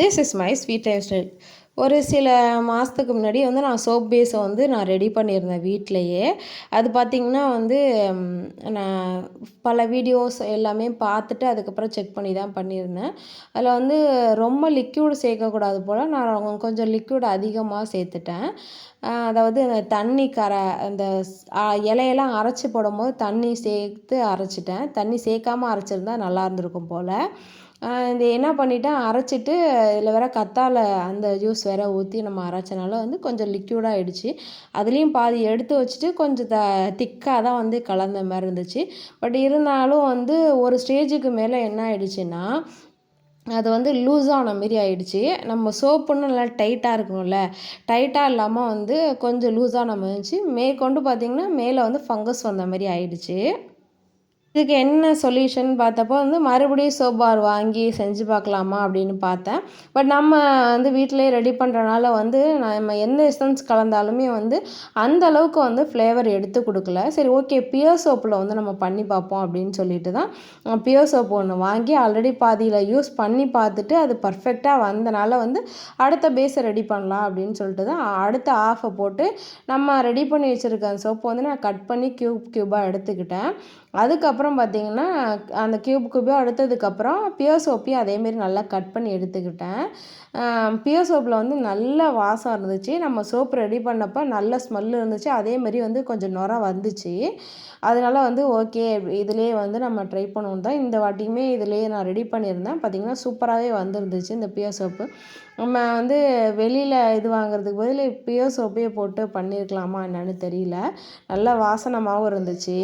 This is my sweet life style ஒரு சில மாதத்துக்கு முன்னாடி வந்து நான் சோப் பேஸை வந்து நான் ரெடி பண்ணியிருந்தேன் வீட்டிலையே அது பார்த்திங்கன்னா வந்து நான் பல வீடியோஸ் எல்லாமே பார்த்துட்டு அதுக்கப்புறம் செக் பண்ணி தான் பண்ணியிருந்தேன். அதில் வந்து ரொம்ப லிக்யூடு சேர்க்கக்கூடாது போல் நான் கொஞ்சம் லிக்யூட் அதிகமாக சேர்த்துட்டேன். அதாவது அந்த தண்ணி கரை அந்த இலையெல்லாம் அரைச்சி போடும்போது தண்ணி சேர்த்து அரைச்சிட்டேன். தண்ணி சேர்க்காமல் அரைச்சிருந்தா நல்லா இருந்திருக்கும் போல். இது என்ன பண்ணிட்டேன் அரைச்சிட்டு இதில் வேற கத்தாழை அந்த ஜூஸ் வேற ஊற்றி நம்ம அரைச்சனால வந்து கொஞ்சம் லிக்யூடாக ஆகிடுச்சு அதுலேயும் பாதி எடுத்து வச்சுட்டு கொஞ்சம் த திக்காக தான் வந்து கலந்த மாதிரி இருந்துச்சு. பட் இருந்தாலும் வந்து ஒரு ஸ்டேஜுக்கு மேலே என்ன ஆகிடுச்சின்னா அது வந்து லூஸ் ஆன மாரி ஆயிடுச்சு. நம்ம சோப்புன்னு நல்லா டைட்டாக இருக்கணும்ல. டைட்டாக இல்லாமல் வந்து கொஞ்சம் லூஸாக நம்ம இருந்துச்சு. மேற்கொண்டு பார்த்திங்கன்னா மேலே வந்து ஃபங்கஸ் வந்த மாதிரி ஆயிடுச்சு. இதுக்கு என்ன சொல்யூஷன் பார்த்தப்போ வந்து மறுபடியும் சோப் பார் வாங்கி செஞ்சு பார்க்கலாமா அப்படின்னு பார்த்தேன். பட் நம்ம வந்து வீட்டிலேயே ரெடி பண்ணுறனால வந்து நம்ம எந்த எசன்ஸ் கலந்தாலுமே வந்து அந்த அளவுக்கு வந்து ஃப்ளேவர் எடுத்து கொடுக்கல. சரி ஓகே பியர் சோப்பில் வந்து நம்ம பண்ணி பார்ப்போம் அப்படின்னு சொல்லிட்டு தான் பியர் சோப் ஒன்று வாங்கி ஆல்ரெடி பாதியில் யூஸ் பண்ணி பார்த்துட்டு அது பர்ஃபெக்டாக வந்தனால வந்து அடுத்த பேஸை ரெடி பண்ணலாம் அப்படின்னு சொல்லிட்டு தான் அடுத்த ஆஃபை போட்டு நம்ம ரெடி பண்ணி வச்சுருக்க சோப்பு வந்து நான் கட் பண்ணி க்யூப் க்யூபாக எடுத்துக்கிட்டேன். அதுக்கப்புறம் பார்த்தீங்கன்னா அந்த க்யூப் க்யூபாக எடுத்ததுக்கப்புறம் பியர் சோப்பையும் அதேமாரி நல்லா கட் பண்ணி எடுத்துக்கிட்டேன். பியர் சோப்பில் வந்து நல்ல வாசம் இருந்துச்சு. நம்ம சோப் ரெடி பண்ணப்போ நல்ல ஸ்மெல் இருந்துச்சு. அதேமாரி வந்து கொஞ்சம் நுர வந்துச்சு. அதனால வந்து ஓகே இதுலேயே வந்து நம்ம ட்ரை பண்ணுவோம் தான். இந்த வாட்டியுமே இதுலேயே நான் ரெடி பண்ணியிருந்தேன். பார்த்திங்கன்னா சூப்பராகவே வந்துருந்துச்சு இந்த பியர் சோப்பு நம்ம வந்து வெளியில் இது வாங்குறதுக்கு பதில் பியர் சோப்பே போட்டு பண்ணியிருக்கலாமா என்னன்னு தெரியல. நல்ல வாசனமாகவும் இருந்துச்சு.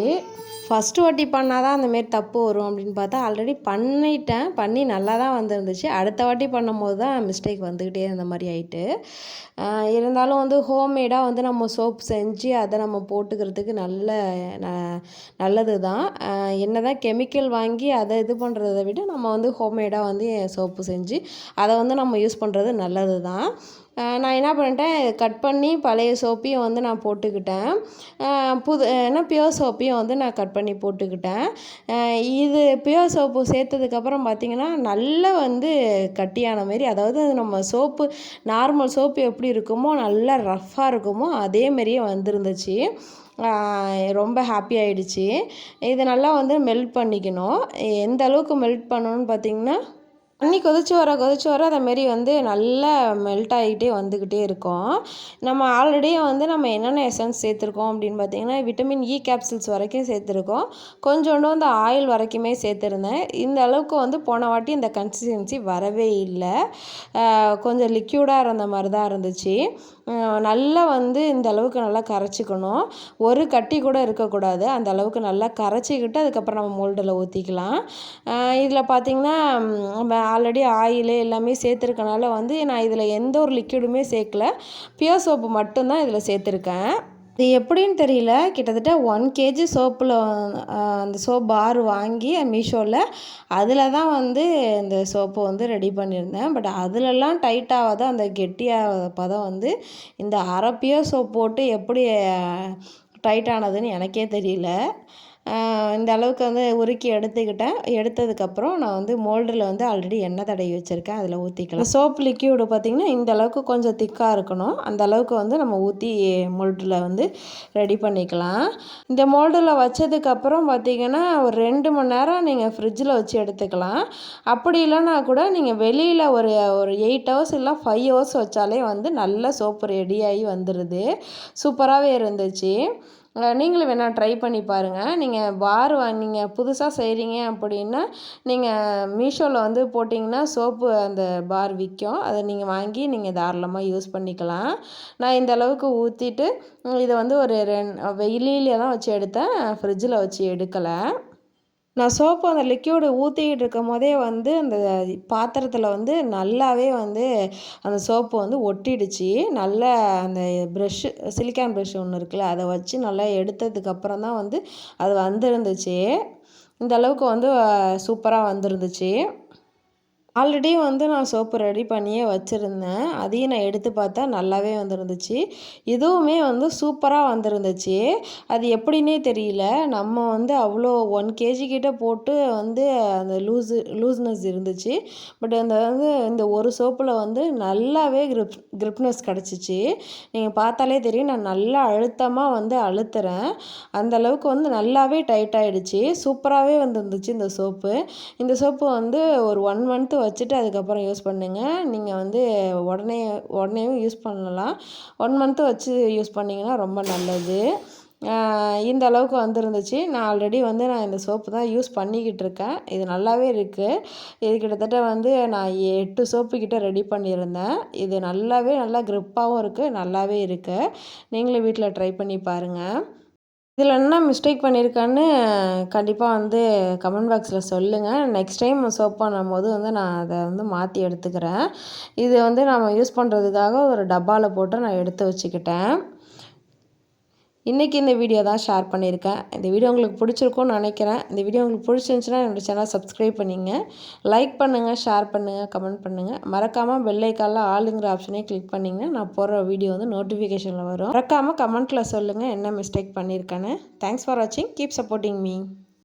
ஃபஸ்ட்டு வாட்டி பண்ணால் தான் அந்தமாரி தப்பு வரும் அப்படின்னு பார்த்தா ஆல்ரெடி பண்ணிட்டேன். பண்ணி நல்லா தான் வந்துருந்துச்சு. அடுத்த வாட்டி பண்ணும்போது தான் மிஸ் மிஸ்டேக் வந்துக்கிட்டே இருந்த மாதிரி ஆயிட்டு. இருந்தாலும் வந்து ஹோம்மேடாக வந்து நம்ம சோப் செஞ்சு அதை நம்ம போட்டுக்கிறதுக்கு நல்ல ந- நல்லது தான் என்ன தான் கெமிக்கல் வாங்கி அதை இது பண்ணுறத விட நம்ம வந்து ஹோம்மேடாக வந்து சோப்பு செஞ்சு அதை வந்து நம்ம யூஸ் பண்ணுறது நல்லது தான் நான் என்ன பண்ணிட்டேன் கட் பண்ணி பழைய சோப்பையும் வந்து நான் போட்டுக்கிட்டேன். புது ஏன்னா பியோர் சோப்பையும் வந்து நான் கட் பண்ணி போட்டுக்கிட்டேன். இது பியோர் சோப்பு சேர்த்ததுக்கப்புறம் பார்த்திங்கன்னா நல்லா வந்து கட்டியான மாரி அதாவது நம்ம சோப்பு நார்மல் சோப்பு எப்படி இருக்குமோ நல்லா ரஃப்பாக இருக்குமோ அதே மாதிரியே வந்துருந்துச்சு. ரொம்ப ஹாப்பி ஆகிடுச்சி இது நல்லா வந்து மெல்ட் பண்ணிக்கணும். எந்த அளவுக்கு மெல்ட் பண்ணணும்னு பார்த்தீங்கன்னா தண்ணி கொதிச்சு வர கொதிச்சு வர அதைமாரி வந்து நல்லா மெல்ட் ஆகிட்டே வந்துக்கிட்டே இருக்கும். நம்ம ஆல்ரெடியே வந்து நம்ம என்னென்ன எசன்ஸ் சேர்த்துருக்கோம் அப்படின்னு பார்த்தீங்கன்னா விட்டமின் இ e கேப்சூல்ஸ் வரைக்கும் சேர்த்துருக்கோம். கொஞ்சோண்டு அந்த ஆயில் வரைக்குமே சேர்த்துருந்தேன். இந்த அளவுக்கு வந்து போன வாட்டி இந்த கன்சிஸ்டன்சி வரவே இல்லை. கொஞ்சம் லிக்யூடாக இருந்த மாதிரி தான் இருந்துச்சு. நல்லா வந்து இந்த அளவுக்கு நல்லா கரைச்சிக்கணும். ஒரு கட்டி கூட இருக்கக்கூடாது. அந்த அளவுக்கு நல்லா கரைச்சிக்கிட்டு அதுக்கப்புறம் நம்ம மோல்டில் ஊற்றிக்கலாம் இதில் பார்த்தீங்கன்னா நம்ம ஆல்ரெடி ஆயிலு எல்லாமே சேர்த்துருக்கனால வந்து நான் இதில் எந்த ஒரு லிக்யூடுமே சேர்க்கல. பியூர் சோப்பு மட்டும்தான் இதில் சேர்த்துருக்கேன். இது எப்படின்னு தெரியல. கிட்டத்தட்ட ஒன் கேஜி சோப்பில் அந்த சோப் பார் வாங்கி மீஷோவில் அதில் தான் வந்து இந்த சோப்பை வந்து ரெடி பண்ணியிருந்தேன். பட் அதிலெல்லாம் டைட்டாகாத அந்த கெட்டியாக பதம் வந்து இந்த அரப்பியோ சோப் போட்டு எப்படி டைட் ஆனதுன்னு எனக்கே தெரியல. இந்த அளவுக்கு வந்து உருக்கி எடுத்துக்கிட்டேன். எடுத்ததுக்கப்புறம் நான் வந்து மோல்டில் வந்து ஆல்ரெடி எண்ணெய் தடவி வச்சுருக்கேன். அதில் ஊற்றிக்கலாம் சோப் லிக்யூடு பார்த்திங்கன்னா இந்த அளவுக்கு கொஞ்சம் திக்காக இருக்கணும். அந்த அளவுக்கு வந்து நம்ம ஊற்றி மோல்டில் வந்து ரெடி பண்ணிக்கலாம். இந்த மோல்டில் வச்சதுக்கப்புறம் பார்த்திங்கன்னா ஒரு ரெண்டு மணி நேரம் நீங்கள் ஃப்ரிட்ஜில் வச்சு எடுத்துக்கலாம். அப்படி இல்லைன்னா கூட நீங்கள் வெளியில் ஒரு ஒரு எயிட் ஹவர்ஸ் இல்லை ஃபைவ் ஹவர்ஸ் வச்சாலே வந்து நல்ல சோப்பு ரெடியாகி வந்துடுது சூப்பராகவே இருந்துச்சு. நீங்களும் வேணால் ட்ரை பண்ணி பாருங்கள் நீங்கள் பார் நீங்கள் புதுசாக செய்கிறீங்க அப்படின்னா நீங்கள் மீஷோவில் வந்து போட்டிங்கன்னா சோப்பு அந்த பார் விற்கும் அதை நீங்கள் வாங்கி நீங்கள் தாராளமாக யூஸ் பண்ணிக்கலாம். நான் இந்த அளவுக்கு ஊற்றிட்டு இதை வந்து ஒரு ரெண் வெயிலில் தான் வச்சு எடுத்தேன். ஃப்ரிட்ஜில் வச்சு எடுக்கலை. நான் சோப்பு அந்த லிக்யூடு ஊற்றிக்கிட்டு இருக்கும் போதே வந்து அந்த பாத்திரத்தில் வந்து நல்லாவே வந்து அந்த சோப்பு வந்து ஒட்டிடுச்சு. நல்லா அந்த ப்ரெஷ்ஷு சிலிக்கான் ப்ரெஷ் ஒன்று இருக்குல்ல அதை வச்சு நல்லா எடுத்ததுக்கப்புறம் தான் வந்து அது வந்துருந்துச்சு. இந்த அளவுக்கு வந்து சூப்பராக வந்துருந்துச்சு. ஆல்ரெடி வந்து நான் சோப்பு ரெடி பண்ணியே வச்சுருந்தேன். அதையும் நான் எடுத்து பார்த்தா நல்லாவே வந்துருந்துச்சு. இதுவுமே வந்து சூப்பராக வந்துருந்துச்சு. அது எப்படின்னே தெரியல. நம்ம வந்து அவ்வளோ ஒன் கேஜி கிட்ட போட்டு வந்து அந்த லூஸு லூஸ்னஸ் இருந்துச்சு. பட் அந்த வந்து இந்த ஒரு சோப்பில் வந்து நல்லாவே கிரிப் கிரிப்னஸ் கிடச்சிச்சு. நீங்கள் பார்த்தாலே தெரியும். நான் நல்லா அழுத்தமாக வந்து அழுத்துறேன். அந்த அளவுக்கு வந்து நல்லாவே டைட் ஆகிடுச்சு சூப்பராகவே வந்துருந்துச்சு இந்த சோப்பு இந்த சோப்பு வந்து ஒரு ஒன் மந்த்து வச்சுட்டு அதுக்கப்புறம் யூஸ் பண்ணுங்கள் நீங்கள் வந்து உடனே உடனேயும் யூஸ் பண்ணலாம். ஒன் மந்த்து வச்சு யூஸ் பண்ணிங்கன்னா ரொம்ப நல்லது. இந்த அளவுக்கு வந்துருந்துச்சு. நான் ஆல்ரெடி வந்து நான் இந்த சோப்பு தான் யூஸ் பண்ணிக்கிட்டு இருக்கேன். இது நல்லாவே இருக்குது இது கிட்டத்தட்ட வந்து நான் எட்டு சோப்பு கிட்டே ரெடி பண்ணியிருந்தேன். இது நல்லாவே நல்லா க்ரிப்பாகவும் இருக்குது நல்லாவே இருக்குது நீங்களும் வீட்டில் ட்ரை பண்ணி பாருங்கள் இதில் என்ன மிஸ்டேக் பண்ணியிருக்கேன்னு கண்டிப்பாக வந்து கமெண்ட் பாக்ஸில் சொல்லுங்கள் நெக்ஸ்ட் டைம் சோப் பண்ணும்போது வந்து நான் அதை வந்து மாற்றி எடுத்துக்கிறேன். இது வந்து நம்ம யூஸ் பண்ணுறதுக்காக ஒரு டப்பாவில் போட்டு நான் எடுத்து வச்சுக்கிட்டேன். இன்றைக்கி இந்த வீடியோ தான் ஷேர் பண்ணியிருக்கேன். இந்த வீடியோ உங்களுக்கு பிடிச்சிருக்கும்னு நினைக்கிறேன். இந்த வீடியோ உங்களுக்கு பிடிச்சிருந்துச்சின்னா என்னோடய சேனல் சப்ஸ்கிரைப் பண்ணிங்க. லைக் பண்ணுங்கள் ஷேர் பண்ணுங்கள் கமெண்ட் பண்ணுங்கள் மறக்காமல் பெல்லைக்காலில் ஆளுங்கிற ஆப்ஷனே கிளிக் பண்ணிங்கன்னா நான் போடுற வீடியோ வந்து நோட்டிஃபிகேஷனில் வரும். மறக்காமல் கமெண்ட்டில் சொல்லுங்கள் என்ன மிஸ்டேக் பண்ணியிருக்கேன்னு தேங்க்ஸ் ஃபார் வாட்சிங் கீப் சப்போர்ட்டிங் மீ